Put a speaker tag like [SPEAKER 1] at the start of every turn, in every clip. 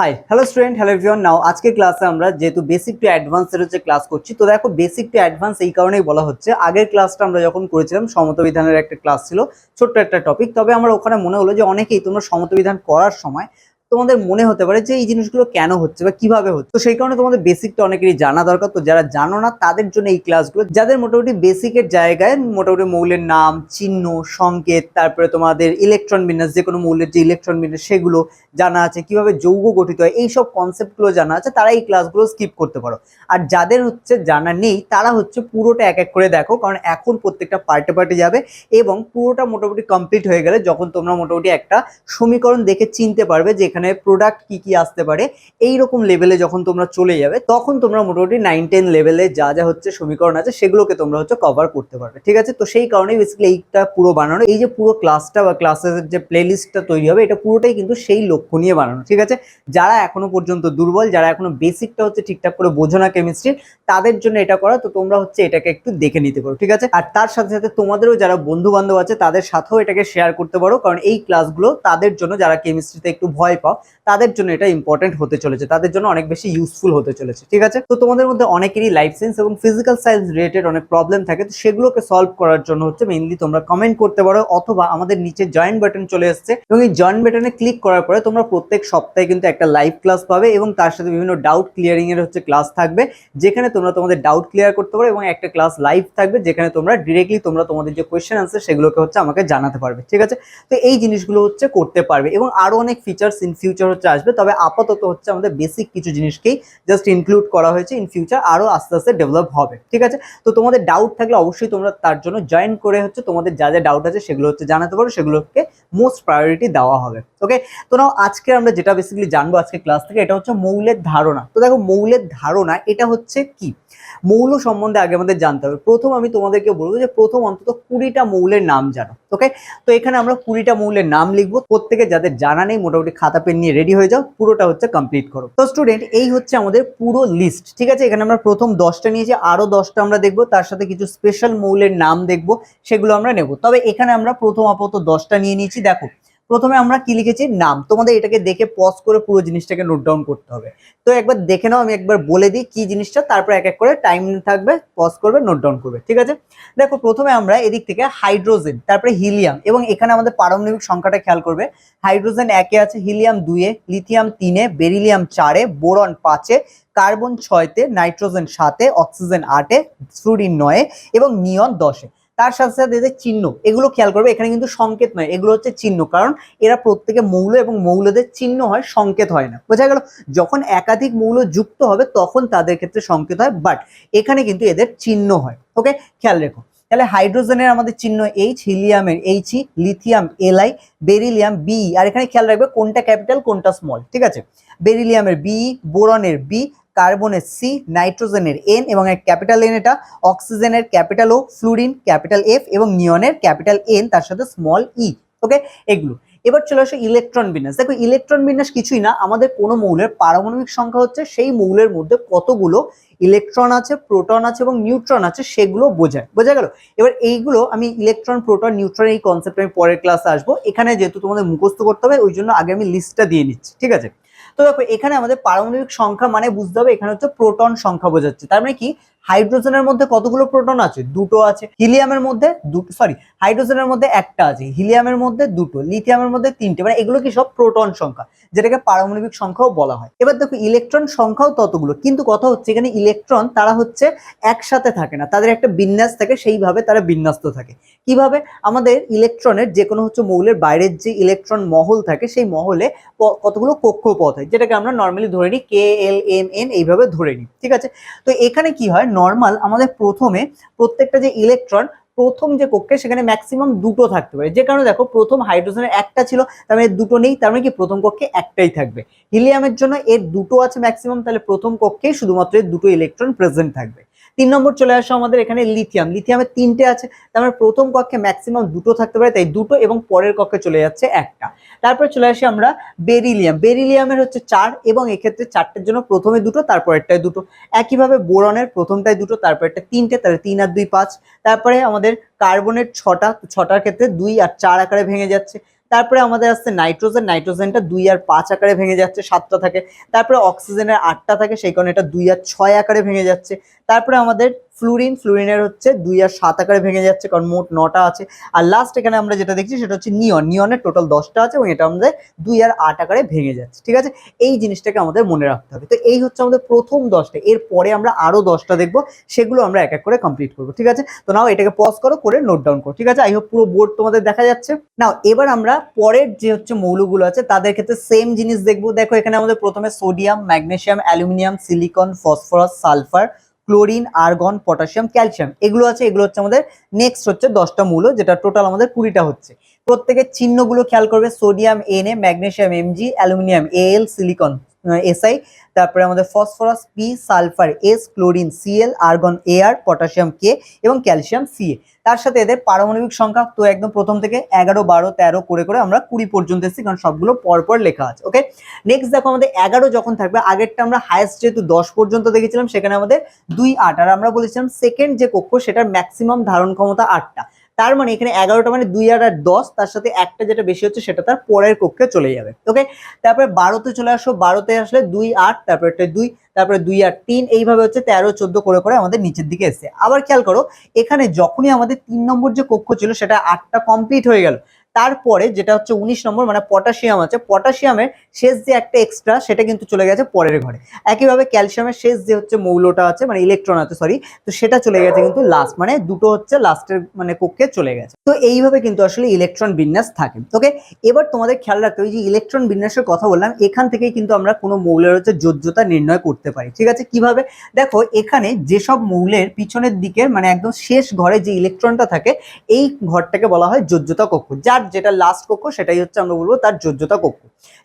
[SPEAKER 1] high hello student hello everyone now আজকের ক্লাসে আমরা যেহেতু বেসিক টু অ্যাডভান্স এর হচ্ছে ক্লাস করছি তো দেখো বেসিক টু অ্যাডভান্স এই কারণেই বলা হচ্ছে আগের ক্লাসটা আমরা যখন করেছিলাম সমতবিধানের একটা ক্লাস ছিল ছোট্ট একটা টপিক তবে আমার ওখানে মনে হলো যে অনেকেই তোমরা সমতবিধান করার সময় তোমাদের মনে হতে পারে যে এই জিনিসগুলো কেন হচ্ছে বা কিভাবে হচ্ছে তো সেই কারণে তোমাদের বেসিকটা অনেকেরই জানা দরকার তো যারা জানো না তাদের জন্য এই ক্লাসগুলো যাদের মোটামুটি বেসিকের জায়গায় মোটামুটি মৌলের নাম চিহ্ন সংকেত তারপরে তোমাদের ইলেকট্রন বিন্যাস যে কোনো মৌলের যে ইলেকট্রন বিন্যাস সেগুলো জানা আছে কিভাবে যৌগ গঠিত হয় এইসব কনসেপ্টগুলো জানা আছে তারা এই ক্লাসগুলো স্কিপ করতে পারো আর যাদের হচ্ছে জানা নেই তারা হচ্ছে পুরোটা এক এক করে দেখো কারণ এখন প্রত্যেকটা পার্টে পার্টে যাবে এবং পুরোটা মোটামুটি কমপ্লিট হয়ে গেলে যখন তোমরা মোটামুটি একটা সমীকরণ দেখে চিনতে পারবে যে এখানে প্রোডাক্ট কি কি আসতে পারে এই রকম লেভেলে যখন তোমরা চলে যাবে তখন তোমরা মোটামুটি নাইন টেন লেভেলে যা যা হচ্ছে সমীকরণ আছে সেগুলোকে তোমরা হচ্ছে কভার করতে পারবে ঠিক আছে তো সেই কারণে বেসিক্যালি এইটা পুরো বানানো এই যে পুরো ক্লাসটা বা ক্লাসের যে প্লেলিস্টটা তৈরি হবে এটা পুরোটাই কিন্তু সেই লক্ষ্য নিয়ে বানানো ঠিক আছে যারা এখনো পর্যন্ত দুর্বল যারা এখনো বেসিকটা হচ্ছে ঠিকঠাক করে বোঝো না কেমিস্ট্রি তাদের জন্য এটা করা তো তোমরা হচ্ছে এটাকে একটু দেখে নিতে পারো ঠিক আছে আর তার সাথে সাথে তোমাদেরও যারা বন্ধু বান্ধব আছে তাদের সাথেও এটাকে শেয়ার করতে পারো কারণ এই ক্লাসগুলো তাদের জন্য যারা কেমিস্ট্রিতে একটু ভয় পাও পাও তাদের জন্য এটা ইম্পর্টেন্ট হতে চলেছে তাদের জন্য অনেক বেশি ইউজফুল হতে চলেছে ঠিক আছে তো তোমাদের মধ্যে অনেকেরই লাইফ সায়েন্স এবং ফিজিক্যাল সায়েন্স রিলেটেড অনেক প্রবলেম থাকে তো সেগুলোকে সলভ করার জন্য হচ্ছে মেইনলি তোমরা কমেন্ট করতে পারো অথবা আমাদের নিচে জয়েন বাটন চলে এসছে এবং এই জয়েন বাটনে ক্লিক করার পরে তোমরা প্রত্যেক সপ্তাহে কিন্তু একটা লাইভ ক্লাস পাবে এবং তার সাথে বিভিন্ন ডাউট ক্লিয়ারিং এর হচ্ছে ক্লাস থাকবে যেখানে তোমরা তোমাদের ডাউট ক্লিয়ার করতে পারো এবং একটা ক্লাস লাইভ থাকবে যেখানে তোমরা ডিরেক্টলি তোমরা তোমাদের যে কোয়েশ্চেন আনসার সেগুলোকে হচ্ছে আমাকে জানাতে পারবে ঠিক আছে তো এই জিনিসগুলো হচ্ছে করতে পারবে এবং আরো অনেক ফিচার্স ইন ফিউচার হচ্ছে আসবে তবে আপাতত হচ্ছে আমাদের বেসিক কিছু জিনিসকেই জাস্ট ইনক্লুড করা হয়েছে ইন ফিউচার আরও আস্তে আস্তে ডেভেলপ হবে ঠিক আছে তো তোমাদের ডাউট থাকলে অবশ্যই তোমরা তার জন্য জয়েন করে হচ্ছে তোমাদের যা যা ডাউট আছে সেগুলো হচ্ছে জানাতে পারো সেগুলোকে মোস্ট প্রায়োরিটি দেওয়া হবে ওকে তো নাও আজকে আমরা যেটা বেসিক্যালি জানবো আজকে ক্লাস থেকে এটা হচ্ছে মৌলের ধারণা তো দেখো মৌলের ধারণা এটা হচ্ছে কি মৌল সম্বন্ধে আগে আমাদের জানতে হবে প্রথম আমি তোমাদেরকে বলবো যে প্রথম অন্তত কুড়িটা মৌলের নাম জানো ওকে তো এখানে আমরা কুড়িটা মৌলের নাম লিখবো প্রত্যেকে যাদের জানা নেই মোটামুটি খাতা পেন নিয়ে রেডি হয়ে যাও পুরোটা হচ্ছে কমপ্লিট করো তো স্টুডেন্ট এই হচ্ছে আমাদের পুরো লিস্ট ঠিক আছে এখানে আমরা প্রথম দশটা নিয়েছি আরও দশটা আমরা দেখবো তার সাথে কিছু স্পেশাল মৌলের নাম দেখবো সেগুলো আমরা নেব তবে এখানে আমরা প্রথম আপাতত দশটা নিয়ে নিয়েছি দেখো প্রথমে আমরা কি লিখেছি নাম তোমাদের এটাকে দেখে পজ করে পুরো জিনিসটাকে নোট ডাউন করতে হবে তো একবার দেখে নাও আমি একবার বলে দিই কি জিনিসটা তারপর এক এক করে টাইম থাকবে পজ করবে নোট ডাউন করবে ঠিক আছে দেখো প্রথমে আমরা এদিক থেকে হাইড্রোজেন তারপরে হিলিয়াম এবং এখানে আমাদের পারমাণবিক সংখ্যাটা খেয়াল করবে হাইড্রোজেন একে আছে হিলিয়াম দুয়ে লিথিয়াম তিনে বেরিলিয়াম চারে বোরন পাঁচে কার্বন ছয়তে নাইট্রোজেন সাতে অক্সিজেন আটে ফ্লুরিন নয়ে এবং নিয়ন দশে তার সাথে সাথে এদের চিহ্ন এগুলো খেয়াল করবে এখানে কিন্তু সংকেত নয় এগুলো হচ্ছে চিহ্ন কারণ এরা প্রত্যেকে মৌল এবং মৌলদের চিহ্ন হয় সংকেত হয় না বোঝা গেল যখন একাধিক মৌল যুক্ত হবে তখন তাদের ক্ষেত্রে সংকেত হয় বাট এখানে কিন্তু এদের চিহ্ন হয় ওকে খেয়াল রেখো তাহলে হাইড্রোজেনের আমাদের চিহ্ন এইচ হিলিয়ামের H E lithium L I beryllium B আর এখানে খেয়াল রাখবে কোনটা ক্যাপিটাল কোনটা স্মল ঠিক আছে বেরিলিয়ামের বি বোরনের বি কার্বনের সি নাইট্রোজেনের এন এবং এক ক্যাপিটাল এন এটা অক্সিজেনের capital O fluorine capital F এবং নিয়নের ক্যাপিটাল এন তার সাথে স্মল ই ওকে এগুলো এবার চলে আসে ইলেকট্রন বিন্যাস দেখো ইলেকট্রন বিন্যাস কিছুই না আমাদের কোনো মৌলের পারমাণবিক সংখ্যা হচ্ছে সেই মৌলের মধ্যে কতগুলো ইলেকট্রন আছে প্রোটন আছে এবং নিউট্রন আছে সেগুলো বোঝায় বোঝা গেল এবার এইগুলো আমি ইলেকট্রন প্রোটন নিউট্রন এই কনসেপ্ট আমি পরের ক্লাসে আসবো এখানে যেহেতু তোমাদের মুখস্থ করতে হবে ওই জন্য আগে আমি লিস্টটা দিয়ে নিচ্ছি ঠিক আছে তো দেখো এখানে আমাদের পারমাণবিক সংখ্যা মানে বুঝতে হবে এখানে হচ্ছে প্রোটন সংখ্যা বোঝাচ্ছে তার মানে কি হাইড্রোজেনের মধ্যে কতগুলো প্রোটন আছে দুটো আছে হিলিয়ামের মধ্যে দুটো সরি হাইড্রোজেনের মধ্যে একটা আছে হিলিয়ামের মধ্যে দুটো লিথিয়ামের মধ্যে তিনটে মানে এগুলো কি সব প্রোটন সংখ্যা যেটাকে পারমাণবিক সংখ্যাও বলা হয় এবার দেখো ইলেকট্রন সংখ্যাও ততগুলো কিন্তু কথা হচ্ছে এখানে ইলেকট্রন তারা হচ্ছে একসাথে থাকে না তাদের একটা বিন্যাস থাকে সেইভাবে তারা বিন্যাস্ত থাকে কিভাবে আমাদের ইলেকট্রনের যে কোনো হচ্ছে মৌলের বাইরের যে ইলেকট্রন মহল থাকে সেই মহলে কতগুলো কক্ষপথ হয় যেটাকে আমরা নর্মালি ধরে নিই কে এল এম এন এইভাবে ধরে নিই ঠিক আছে তো এখানে কি হয় নর্মাল আমাদের প্রথমে প্রত্যেকটা যে ইলেকট্রন প্রথম যে কক্ষে সেখানে ম্যাক্সিমাম দুটো থাকতে পারে যে কারণে দেখো প্রথম হাইড্রোজেনের একটা ছিল তার মানে দুটো নেই তার মানে কি প্রথম কক্ষে একটাই থাকবে হিলিয়ামের জন্য এর দুটো আছে ম্যাক্সিমাম তাহলে প্রথম কক্ষে শুধুমাত্র দুটো ইলেকট্রন প্রেজেন্ট থাকবে তিন নম্বর চলে আসো আমাদের এখানে লিথিয়াম লিথিয়ামের তিনটে আছে তারপরে মানে প্রথম কক্ষে ম্যাক্সিমাম দুটো থাকতে পারে তাই দুটো এবং পরের কক্ষে চলে যাচ্ছে একটা তারপরে চলে আসি আমরা বেরিলিয়াম বেরিলিয়ামের হচ্ছে চার এবং এক্ষেত্রে চারটের জন্য প্রথমে দুটো তারপরেরটায় দুটো একইভাবে বোরনের প্রথমটায় দুটো তারপরেরটা তিনটে তাহলে তিন আর দুই পাঁচ তারপরে আমাদের কার্বনের ছটা ছটার ক্ষেত্রে দুই আর চার আকারে ভেঙে যাচ্ছে তারপরে আমাদের আসছে নাইট্রোজেন নাইট্রোজেনটা দুই আর পাঁচ আকারে ভেঙে যাচ্ছে সাতটা থাকে তারপরে অক্সিজেনের আটটা থাকে সেই কারণে এটা দুই আর ছয় আকারে ভেঙে যাচ্ছে তারপরে আমাদের ফ্লুরিন ফ্লুরিনের হচ্ছে দুই আর সাত আকারে ভেঙে যাচ্ছে কারণ মোট নটা আছে আর লাস্ট এখানে আমরা যেটা দেখছি সেটা হচ্ছে নিয়ন নিয়নের টোটাল দশটা আছে এবং এটা আমাদের দুই আর আট আকারে ভেঙে যাচ্ছে ঠিক আছে এই জিনিসটাকে আমাদের মনে রাখতে হবে তো এই হচ্ছে আমাদের প্রথম দশটা এর পরে আমরা আরও দশটা দেখবো সেগুলো আমরা এক এক করে কমপ্লিট করবো ঠিক আছে তো নাও এটাকে পজ করো করে নোট ডাউন করো ঠিক আছে আই হোপ পুরো বোর্ড তোমাদের দেখা যাচ্ছে নাও এবার আমরা পরের যে হচ্ছে মৌলগুলো আছে তাদের ক্ষেত্রে সেম জিনিস দেখবো দেখো এখানে আমাদের প্রথমে sodium magnesium aluminium silicon phosphorus sulphur chlorine argon potassium calcium এগুলো আছে এগুলো হচ্ছে আমাদের নেক্সট হচ্ছে দশটা মূল যেটা টোটাল আমাদের কুড়িটা হচ্ছে প্রত্যেকের চিহ্নগুলো খেয়াল করবে sodium N A magnesium M G aluminium L silicon S I তারপরে আমাদের phosphorus P sulphur S chlorine C L argon air potassium K এবং ক্যালসিয়াম এ তার সাথে এদের পারমাণবিক সংখ্যা তো একদম প্রথম থেকে এগারো বারো তেরো করে করে আমরা কুড়ি পর্যন্ত এসেছি কারণ সবগুলো পরপর লেখা আছে ওকে নেক্সট দেখো আমাদের এগারো যখন থাকবে আগেরটা আমরা হায়েস্ট যেহেতু দশ পর্যন্ত দেখেছিলাম সেখানে আমাদের দুই আট আর আমরা বলেছিলাম সেকেন্ড যে কক্ষ সেটার ম্যাক্সিমাম ধারণ ক্ষমতা আটটা তার মানে এখানে এগারোটা মানে দুই আর দশ তার সাথে একটা যেটা বেশি হচ্ছে সেটা তার পরের কক্ষে চলে যাবে ওকে তারপরে বারোতে চলে আসো বারোতে আসলে দুই আট তারপরে একটা দুই তারপরে দুই আর তিন এইভাবে হচ্ছে তেরো চোদ্দ করে করে আমাদের নিচের দিকে এসছে আবার খেয়াল করো এখানে যখনই আমাদের তিন নম্বর যে কক্ষ ছিল সেটা আটটা কমপ্লিট হয়ে গেল তারপরে যেটা হচ্ছে উনিশ নম্বর মানে পটাশিয়াম আছে পটাশিয়ামের শেষ যে একটা এক্সট্রা সেটা কিন্তু চলে গেছে পরের ঘরে একইভাবে ক্যালসিয়ামের শেষ যে হচ্ছে মৌলটা আছে মানে ইলেকট্রন আছে সরি তো সেটা চলে গেছে কিন্তু লাস্ট মানে দুটো হচ্ছে লাস্টের মানে কক্ষে চলে গেছে তো এইভাবে কিন্তু আসলে ইলেকট্রন বিন্যাস থাকে ওকে এবার তোমাদের খেয়াল রাখতে হবে যে ইলেকট্রন বিন্যাসের কথা বললাম এখান থেকেই কিন্তু আমরা কোনো মৌলের হচ্ছে যোজ্যতা নির্ণয় করতে পারি ঠিক আছে কিভাবে দেখো এখানে যেসব মৌলের পিছনের দিকের মানে একদম শেষ ঘরে যে ইলেকট্রনটা থাকে এই ঘরটাকে বলা হয় যোজ্যতা কক্ষ যার যেটা লাস্ট কক্ষ সেটাই হচ্ছে আমরা বলবো তার যোজ্যতা কক্ষ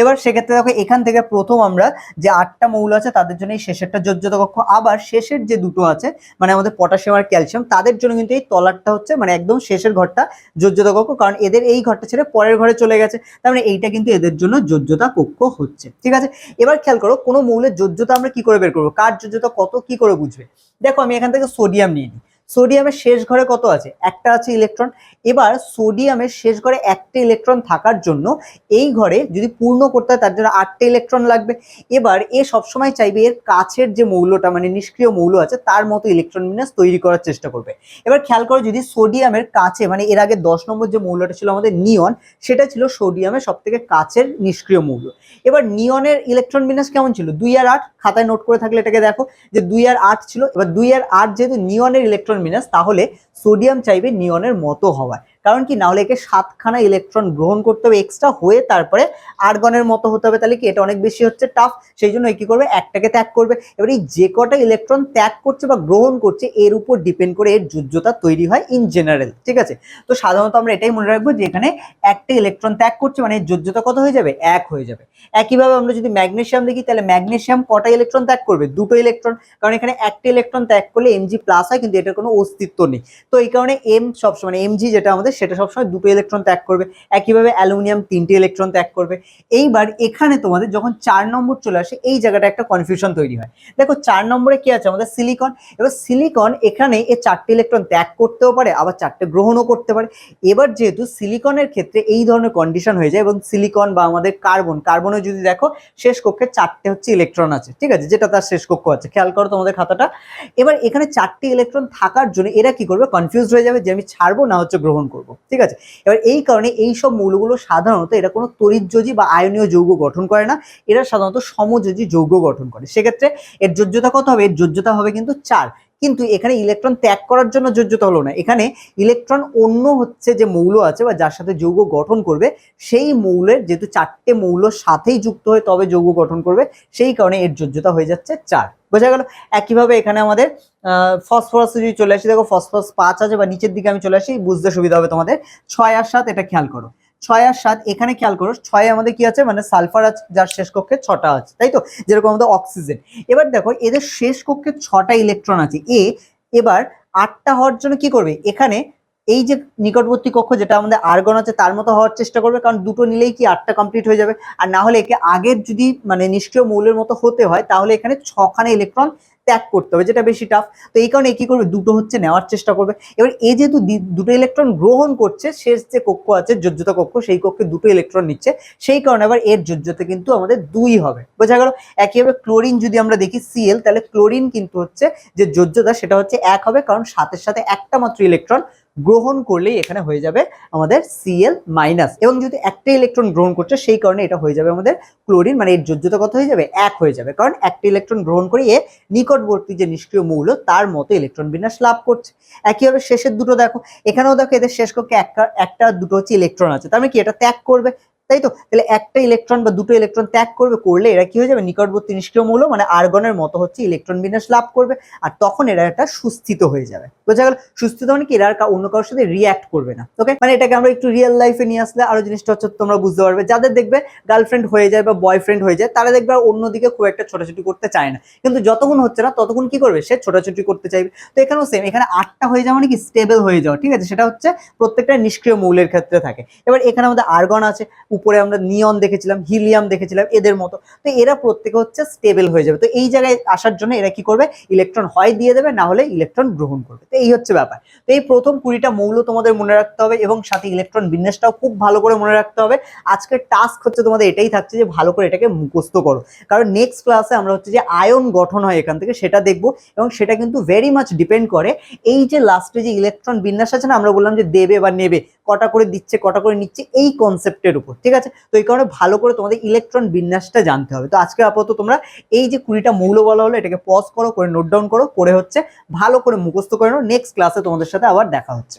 [SPEAKER 1] এবার সেক্ষেত্রে দেখো এখান থেকে প্রথম আমরা যে আটটা মৌল আছে তাদের জন্য এই শেষেরটা যোজ্যতা কক্ষ আবার শেষের যে দুটো আছে মানে আমাদের পটাশিয়াম আর ক্যালসিয়াম তাদের জন্য কিন্তু এই তলারটা হচ্ছে মানে একদম শেষের ঘরটা যোজ্যতা কক্ষ কারণ এদের এই ঘরটা ছেড়ে পরের ঘরে চলে গেছে তার মানে এইটা কিন্তু এদের জন্য যোজ্যতা কক্ষ হচ্ছে ঠিক আছে এবার খেয়াল করো কোনো মৌলের যোজ্যতা আমরা কি করে বের করবো কার যোজ্যতা কত কি করে বুঝবে দেখো আমি এখান থেকে সোডিয়াম নিয়ে নিই সোডিয়ামের শেষ ঘরে কত আছে একটা আছে ইলেকট্রন এবার সোডিয়ামের শেষ ঘরে একটা ইলেকট্রন থাকার জন্য এই ঘরে যদি পূর্ণ করতে হয় তার জন্য আটটা ইলেকট্রন লাগবে এবার এ সবসময় চাইবে এর কাছের যে মৌলটা মানে নিষ্ক্রিয় মৌল আছে তার মতো ইলেকট্রন বিন্যাস তৈরি করার চেষ্টা করবে এবার খেয়াল করো যদি সোডিয়ামের কাছে মানে এর আগে দশ নম্বর যে মৌলটা ছিল আমাদের নিয়ন সেটা ছিল সোডিয়ামের সবথেকে কাছের নিষ্ক্রিয় মৌল এবার নিয়নের ইলেকট্রন বিন্যাস কেমন ছিল দুই আর আট খাতায় নোট করে থাকলে এটাকে দেখো যে দুই আর আট ছিল এবার দুই আর আট যেহেতু নিয়নের ইলেকট্রন মিনাস তাহলে সোডিয়াম চাইবে নিয়নের মতো হওয়ায় কারণ কি না হলে একে সাতখানা ইলেকট্রন গ্রহণ করতে হবে এক্সট্রা হয়ে তারপরে আরগনের মতো হতে হবে তাহলে কি এটা অনেক বেশি হচ্ছে টাফ সেই জন্য কী করবে একটাকে ত্যাগ করবে এবার এই যে কটা ইলেকট্রন ত্যাগ করছে বা গ্রহণ করছে এর উপর ডিপেন্ড করে এর যুদ্ধতা তৈরি হয় ইন জেনারেল ঠিক আছে তো সাধারণত আমরা এটাই মনে রাখবো যে এখানে একটা ইলেকট্রন ত্যাগ করছে মানে এর যোজ্যতা কত হয়ে যাবে এক হয়ে যাবে একইভাবে আমরা যদি ম্যাগনেশিয়াম দেখি তাহলে ম্যাগনেশিয়াম কটা ইলেকট্রন ত্যাগ করবে দুটো ইলেকট্রন কারণ এখানে একটা ইলেকট্রন ত্যাগ করলে এমজি প্লাস হয় কিন্তু এটার কোনো অস্তিত্ব নেই তো এই কারণে এম সবসময় এমজি মানে যেটা আমাদের সেটা সবসময় দুটো ইলেকট্রন ত্যাগ করবে একইভাবে অ্যালুমিনিয়াম তিনটে ইলেকট্রন ত্যাগ করবে এইবার এখানে তোমাদের যখন চার নম্বর চলে আসে এই জায়গাটা একটা কনফিউশন তৈরি হয় দেখো চার নম্বরে কি আছে আমাদের সিলিকন এবার সিলিকন এখানে এ চারটে ইলেকট্রন ত্যাগ করতেও পারে আবার চারটে গ্রহণও করতে পারে এবার যেহেতু সিলিকনের ক্ষেত্রে এই ধরনের কন্ডিশন হয়ে যায় এবং সিলিকন বা আমাদের কার্বন কার্বনে যদি দেখো শেষ কক্ষে চারটে হচ্ছে ইলেকট্রন আছে ঠিক আছে যেটা তার শেষ কক্ষ আছে খেয়াল করো তোমাদের খাতাটা এবার এখানে চারটে ইলেকট্রন থাকার জন্য এরা কি করবে কনফিউজ হয়ে যাবে যে আমি ছাড়বো না হচ্ছে গ্রহণ করবো করব ঠিক আছে এবার এই কারণে এই সব মৌলগুলো সাধারণত এরা কোনো তরিতযোজী বা আয়নীয় যৌগ গঠন করে না এরা সাধারণত সমযোজী যৌগ গঠন করে সেক্ষেত্রে এর যোজ্যতা কত হবে এর যোজ্যতা হবে কিন্তু চার কিন্তু এখানে ইলেকট্রন ত্যাগ করার জন্য যোজ্যতা হলো না এখানে ইলেকট্রন অন্য হচ্ছে যে মৌল আছে বা যার সাথে যৌগ গঠন করবে সেই মৌলের যেহেতু চারটে মৌল সাথেই যুক্ত হয়ে তবে যৌগ গঠন করবে সেই কারণে এর যোজ্যতা হয়ে যাচ্ছে চার বোঝা গেল একইভাবে এখানে আমাদের ফসফরাস যদি চলে আসি দেখো ফসফরাস পাঁচ আছে বা নিচের দিকে আমি চলে আসি বুঝতে সুবিধা হবে তোমাদের ছয় আর সাত এটা খেয়াল করো ছয় আর সাত এখানে খেয়াল করো ছয় আমাদের কি আছে মানে সালফার আছে যার শেষ কক্ষে ছটা আছে তাই তো যেরকম আমাদের অক্সিজেন এবার দেখো এদের শেষ কক্ষে ছটা ইলেকট্রন আছে এ এবার আটটা হওয়ার জন্য কি করবে এখানে এই যে নিকটবর্তী কক্ষ যেটা আমাদের আর্গন আছে তার মতো হওয়ার চেষ্টা করবে কারণ দুটো নিলেই কি আটটা কমপ্লিট হয়ে যাবে আর না হলে একে আগের যদি মানে নিষ্ক্রিয় মৌলের মতো হতে হয় তাহলে এখানে ছখানে ইলেকট্রন ত্যাগ করতে হবে যেটা বেশি টাফ তো এই কারণে কি করবে দুটো হচ্ছে নেওয়ার চেষ্টা করবে এবার এই যেহেতু দুটো ইলেকট্রন গ্রহণ করছে শেষ যে কক্ষ আছে যোজ্যতা কক্ষ সেই কক্ষে দুটো ইলেকট্রন নিচ্ছে সেই কারণে আবার এর যোজ্যতা কিন্তু আমাদের দুই হবে বোঝা গেল একইভাবে ক্লোরিন যদি আমরা দেখি সিএল তাহলে ক্লোরিন কিন্তু হচ্ছে যে যোজ্যতা সেটা হচ্ছে এক হবে কারণ সাথে সাথে একটা মাত্র ইলেকট্রন গ্রহণ করলেই এখানে হয়ে যাবে আমাদের সিএল মাইনাস এবং যদি একটা ইলেকট্রন গ্রহণ করছে সেই কারণে এটা হয়ে যাবে আমাদের ক্লোরিন মানে এর যোজ্যতা কত হয়ে যাবে এক হয়ে যাবে কারণ একটা ইলেকট্রন গ্রহণ করে এ নিকটবর্তী যে নিষ্ক্রিয় মৌল তার মতো ইলেকট্রন বিন্যাস লাভ করছে একইভাবে শেষের দুটো দেখো এখানেও দেখো এদের শেষ কক্ষে একটা একটা দুটো হচ্ছে ইলেকট্রন আছে তার মানে কি এটা ত্যাগ করবে তাই তো তাহলে একটা ইলেকট্রন বা দুটো ইলেকট্রন ত্যাগ করবে করলে এরা কি হয়ে যাবে নিকটবর্তী নিষ্ক্রিয় মৌল মানে আর্গনের মতো হচ্ছে ইলেকট্রন বিন্যাস লাভ করবে আর তখন এরা একটা সুস্থিত হয়ে যাবে বোঝা গেল সুস্থ তখন মানে কি এরা অন্য কারোর সাথে রিয়াক্ট করবে না ওকে মানে এটাকে আমরা একটু রিয়েল লাইফে নিয়ে আসলে আরো জিনিসটা হচ্ছে তোমরা বুঝতে পারবে যাদের দেখবে গার্লফ্রেন্ড হয়ে যায় বা বয়ফ্রেন্ড হয়ে যায় তারা দেখবে আর অন্যদিকে খুব একটা ছোটাছুটি করতে চায় না কিন্তু যতক্ষণ হচ্ছে না ততক্ষণ কি করবে সে ছোটাছুটি করতে চাইবে তো এখানেও সেম এখানে আটটা হয়ে যাওয়া মানে কি স্টেবল হয়ে যাওয়া ঠিক আছে সেটা হচ্ছে প্রত্যেকটা নিষ্ক্রিয় মৌলের ক্ষেত্রে থাকে এবার এখানে আমাদের আর্গন আছে উপরে আমরা নিয়ন দেখেছিলাম হিলিয়াম দেখেছিলাম এদের মতো তো এরা প্রত্যেকে হচ্ছে স্টেবল হয়ে যাবে তো এই জায়গায় আসার জন্য এরা কি করবে ইলেকট্রন হয় দিয়ে দেবে না হলে ইলেকট্রন গ্রহণ করবে তো এই হচ্ছে ব্যাপার তো এই প্রথম কুড়িটা মৌল তোমাদের মনে রাখতে হবে এবং সাথে ইলেকট্রন বিন্যাসটাও খুব ভালো করে মনে রাখতে হবে আজকের টাস্ক হচ্ছে তোমাদের এটাই থাকছে যে ভালো করে এটাকে মুখস্থ করো কারণ নেক্সট ক্লাসে আমরা হচ্ছে যে আয়ন গঠন হয় এখান থেকে সেটা দেখব এবং সেটা কিন্তু ভেরি মাচ ডিপেন্ড করে এই যে লাস্টে যে ইলেকট্রন বিন্যাস আছে না আমরা বললাম যে দেবে বা নেবে কটা করে দিচ্ছে কটা করে নিচ্ছে এই কনসেপ্টের উপর ঠিক আছে তো এই কারণে ভালো করে তোমাদের ইলেকট্রন বিন্যাসটা জানতে হবে তো আজকে আপাতত তোমরা এই যে কুড়িটা মৌল বলা হলো এটাকে পজ করো করে নোট ডাউন করো করে হচ্ছে ভালো করে মুখস্থ করে নাও নেক্সট ক্লাসে তোমাদের সাথে আবার দেখা হচ্ছে